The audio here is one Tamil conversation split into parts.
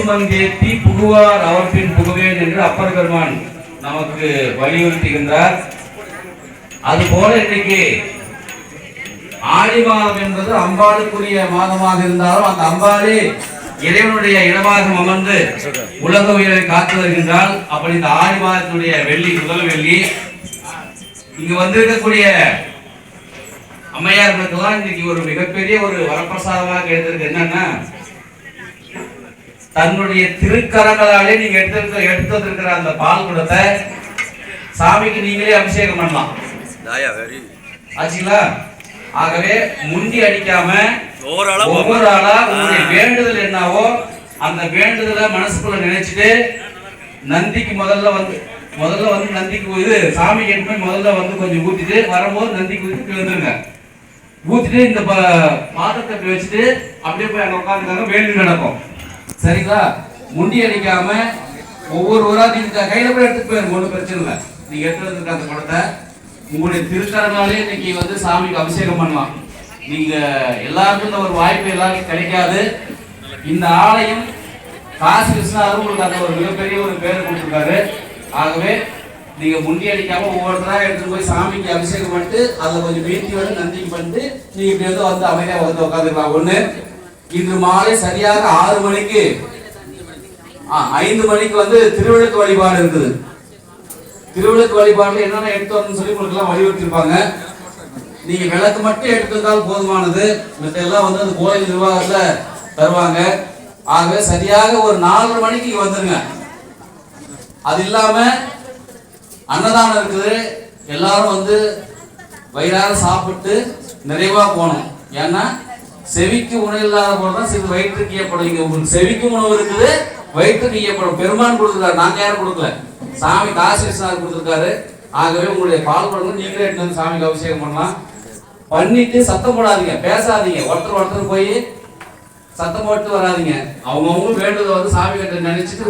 சுமந்தேத்தி புகுவார் அவர் பின் புகுவேன் என்று அப்பர் பெருமான் நமக்கு வலியுறுத்துகின்றார். அதுபோல இன்னைக்கு ஆடி மாதம் என்பது அம்பாளுக்குரிய மாதமாக இருந்தாலும் அந்த அம்பாளே இறைவனுடைய இடமாக அமர்ந்து உலக உயிரை காத்து வருகின்றால் அப்படி இந்த ஆடி மாதத்தினுடைய வெள்ளி முதல் வெள்ளி. இங்கு வந்திருக்கக்கூடிய அம்மையார்களுக்கெல்லாம் இன்னைக்கு ஒரு மிகப்பெரிய ஒரு வரப்பிரசாதமாக கிடைத்திருக்கு. என்னன்னா தன்னுடைய திருக்கரங்களாலே நீங்க எடுத்து எடுத்து வந்திருக்கிற அந்த பால் குடத்தை சாமிக்கு நீங்களே அபிஷேகம் பண்ணலாம். ஆச்சுங்களா? ஆகவே முண்டி அடிக்காம ஒவ்வொரு ஆளா உங்களுடைய வேண்டுதல் என்னவோ அந்த வேண்டுதலை மனசுக்குள்ள நினைச்சிட்டு நந்திக்கு முதல்ல வந்து முதல்ல வந்து நந்திக்கு இது சாமி கேட்டு போய் முதல்ல வந்து கொஞ்சம் ஊத்திட்டு வரும்போது நந்திக்கு ஊத்தி வந்துருங்க. ஊத்திட்டு இந்த ப- பாத்திரத்தை இப்படி வச்சுட்டு அப்படியே போய் அங்க உட்காந்துக்காங்க வேண்டி நடக்கும். சரிங்களா? முண்டி அடிக்காம ஒவ்வொரு ஊரா நீங்க கையில கூட எடுத்து போயிருங்க ஒன்றும் பிரச்சனை இல்லை. நீங்க எடுத்து வந்திருக்க அந்த குடத்தை உங்களுடைய திருக்கரனாலே இன்னைக்கு வந்து சாமிக்கு அபிஷேகம் பண்ணலாம். நீங்க எல்லாருக்கும் இந்த ஒரு வாய்ப்பு எல்லாருக்கும் கிடைக்காது. இந்த ஆலயம் காசி விஸ்வநாதர் உங்களுக்கு அந்த ஒரு மிகப்பெரிய ஒரு பேர் கொடுத்துருக்காரு. ஆகவே நீங்க முண்டி அடிக்காம ஒவ்வொருத்தரா எடுத்துட்டு போய் சாமிக்கு அபிஷேகம் பண்ணிட்டு அதை கொஞ்சம் வீட்டியோட வந்து நந்திக்கு பண்ணிட்டு நீங்க இப்படி வந்து வந்து அமைதியா வந்து உட்காந்துக்கலாம் ஒண்ணு இன்று மாலை சரியாக ஆறு மணிக்கு ஐந்து மணிக்கு வந்து திருவிளக்கு வழிபாடு இருக்குது. திருவிளக்கு வழிபாடுல என்னென்ன எடுத்து வரணும்னு சொல்லி உங்களுக்கு எல்லாம் வலியுறுத்திருப்பாங்க நீங்க விளக்கு மட்டும் எடுத்து போதுமானது. மற்ற எல்லாம் வந்து அந்த கோயில் நிர்வாகத்துல தருவாங்க. ஆகவே சரியாக ஒரு நாலரை மணிக்கு இங்க வந்துருங்க. அது இல்லாம அன்னதானம் இருக்குது. எல்லாரும் வந்து வயிறார சாப்பிட்டு நிறைவா போகணும். ஏன்னா செவிக்கு உணவு இல்லாத போதுதான் சிறு வயிற்றுக்கு ஏற்படும் இங்க உங்களுக்கு செவிக்கு உணவு இருக்குது வயிற்றுக்கு ஏற்படும் பெருமான் கொடுத்துருக்காரு. நாங்க யாரும் கொடுக்கல. சாமி காசி கொடுத்துருக்காரு. ஆகவே உங்களுடைய பால் குடங்கள் நீங்களே எடுத்து சாமிக்கு அபிஷேகம் பண்ணலாம். பண்ணிட்டு சத்தம் போடாதீங்க. பேசாதீங்க. ஒருத்தர் ஒருத்தர் போய் சத்தம் போட்டு வராதீங்க. அவங்கவுங்க வேண்டுதலை வந்து சாமி கிட்ட நினைச்சிட்டு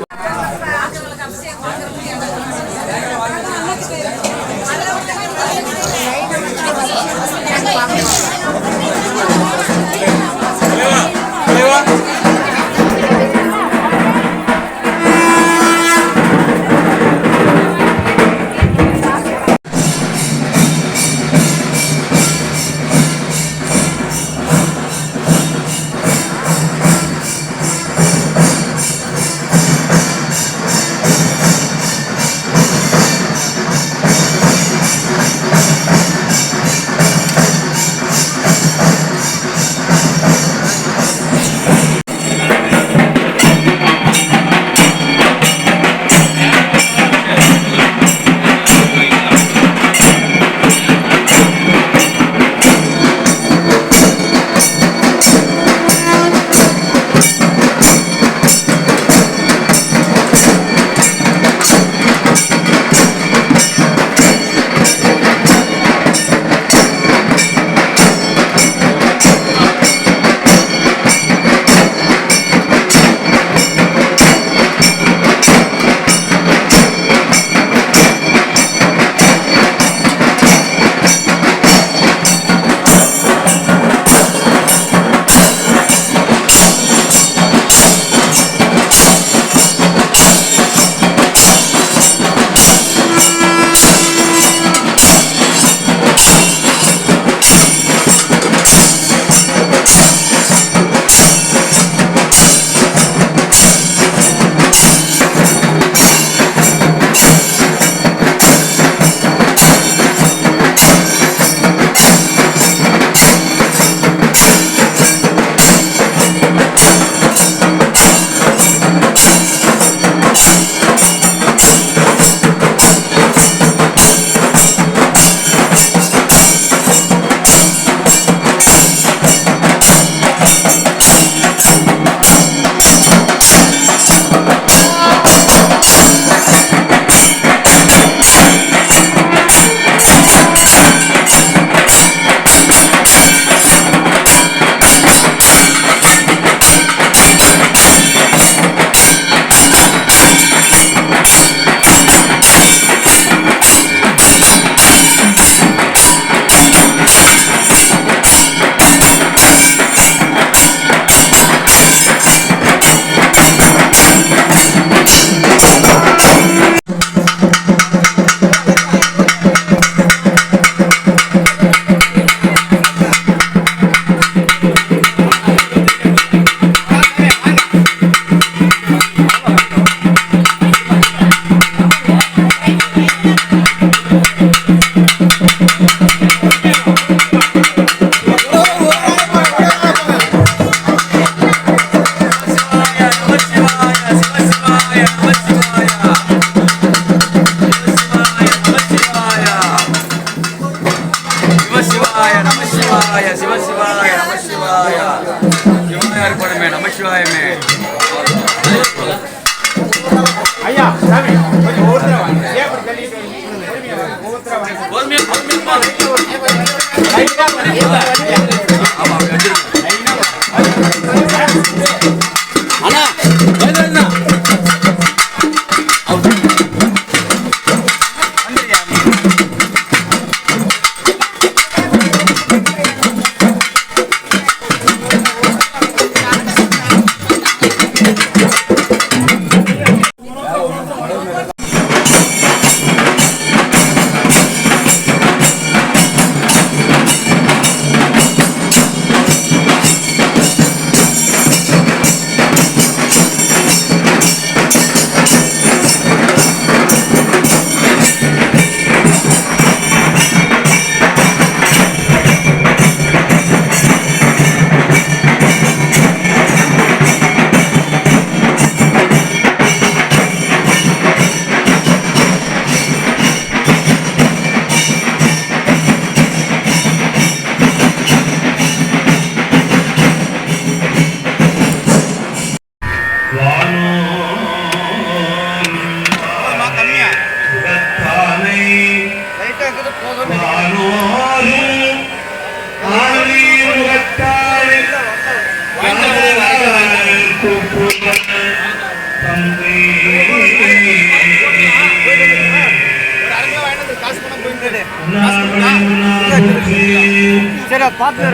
சிவாய சிவ சிவாய நம சிவாய. சிவாய இருக்கணுமே நம சிவாயமே. ஐயா சாமி கொஞ்சம் ஒவ்வொருத்தரா வாங்க ஒவ்வொருத்தரா வாங்க. ஆமா சரி பார்த்து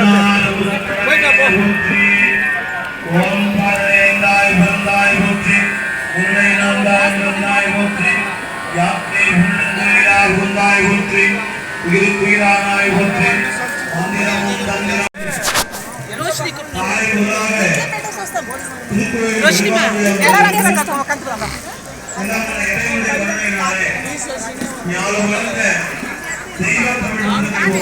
உன்னை நந்தாய் நந்தாய் முற்றி யாத்தே உன்னுயிராய் உந்தாய் முற்றி உயிருக்குயிரானாய் முற்றி மந்திரமும் தந்திரம் தாய் முதலாக திருக்குறள் ஞாபகம்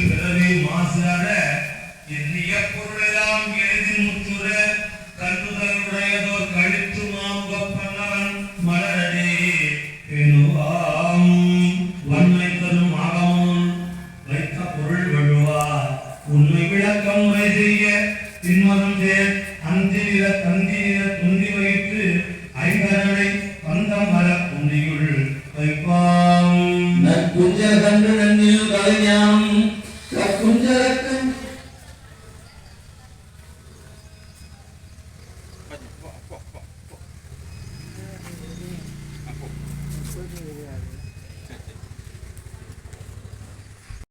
பிறவி மாசுற எண்ணிய பொருளெல்லாம் எளிதில் முற்றுற கண்ணுதல் கழித்து மாமுகப்பன்னவன் மலரடி.